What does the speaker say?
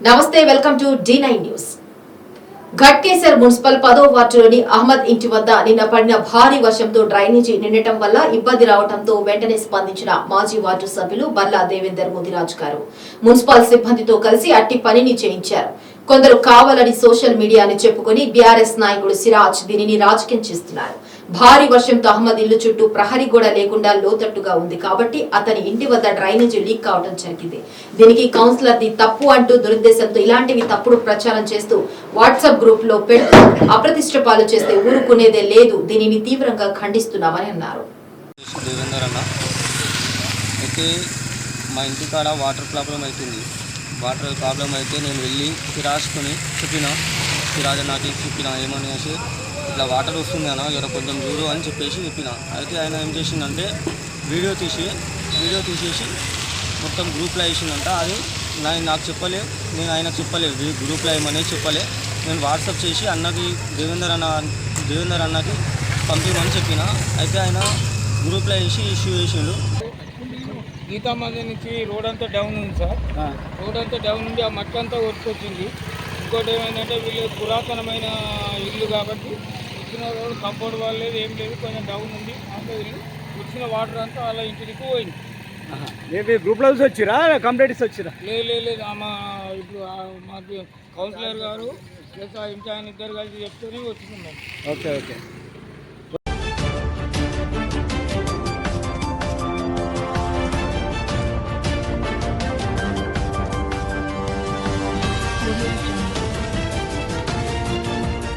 నమస్తే welcome to D nine news Ghatkesar municipal పదో వార్డులోని అహ్మద్ ఇంటి వద్ద నిన్న పడిన భారీ వర్షంతో డ్రైనేజీ నిండటం వల్ల ఇబ్బంది రావడంతో వెంటనే స్పందించిన మాజీ వార్డు సభ్యులు బల్లా దేవేందర్ ముదిరాజ్ గారు. మున్సిపల్ సిబ్బందితో కలిసి అట్టి పనిని చేయించారు. కొందరు కావాలని సోషల్ మీడియాని చెప్పుకొని బీఆర్ఎస్ నాయకుడు సిరాజ్ దీనిని రాజకీయం చేస్తున్నారు. భారీ వర్షంతో అహ్మద్ ఇల్లు చుట్టూ ప్రహరీ గోడ లేకుండా లోతట్టుగా ఉంది కాబట్టి అతని ఇంటి వద్ద డ్రైనేజీ లీక్ కావడం జరిగింది. దీనికి కౌన్సిలర్ ది తప్పు అంటూ దురుద్దేశంతో ఇలాంటివి తప్పుడు ప్రచారం చేస్తూ వాట్సాప్ గ్రూప్లో పెడుతూ అప్రతిష్ట పాలు చేస్తే ఊరుకునేదే లేదు దీనిని తీవ్రంగా ఖండిస్తున్నామని అన్నారు. మా ఇంటి కాడ వాటర్ ప్రాబ్లం అవుతుంది వాటర్ ప్రాబ్లం అయితే నేను వెళ్ళి సిరాజ్కొని చెప్పిన సిరాజ్ నాకు చెప్పిన ఏమనేసి ఇట్లా వాటర్ వస్తుంది అన్న ఇక్కడ కొంచెం చూడు అని చెప్పేసి చెప్పిన. అయితే ఆయన ఏం చేసిందంటే వీడియో తీసి వీడియో తీసేసి మొత్తం గ్రూప్లో వేసిందంట అది నా నాకు చెప్పలే నేను ఆయనకు చెప్పలే గ్రూప్లో ఏమనేది చెప్పలే. నేను వాట్సాప్ చేసి అన్నకి దేవేందర్ అన్న దేవేందర్ అన్నకి పంపించమని చెప్పిన. అయితే ఆయన గ్రూప్లో వేసి ఇష్యూ చేసిండు. గీతా మంది నుంచి రోడ్ అంతా డౌన్ ఉంది సార్. రోడ్ అంతా డౌన్ ఉంది ఆ మట్టి అంతా కొట్టుకొచ్చింది. ఇంకోటి ఏమైందంటే వీళ్ళు పురాతనమైన ఇల్లు కాబట్టి వచ్చిన రోడ్ కంపౌండ్ వాళ్ళు లేదు ఏం లేదు కొంచెం డౌన్ ఉంది. ఇల్లు వచ్చిన వాటర్ అంతా అలా ఇంటికి పోయింది. ఏంటి గ్రూప్లో వచ్చిరా? కంప్లైంట్స్ వచ్చిరా? లేదు లేదు లేదు. మా ఇప్పుడు మాకు కౌన్సిలర్ గారు ప్లస్ ఇంటి ఆయన ఇద్దరు కలిసి చెప్తేనే వచ్చింది ఓకే ఓకే.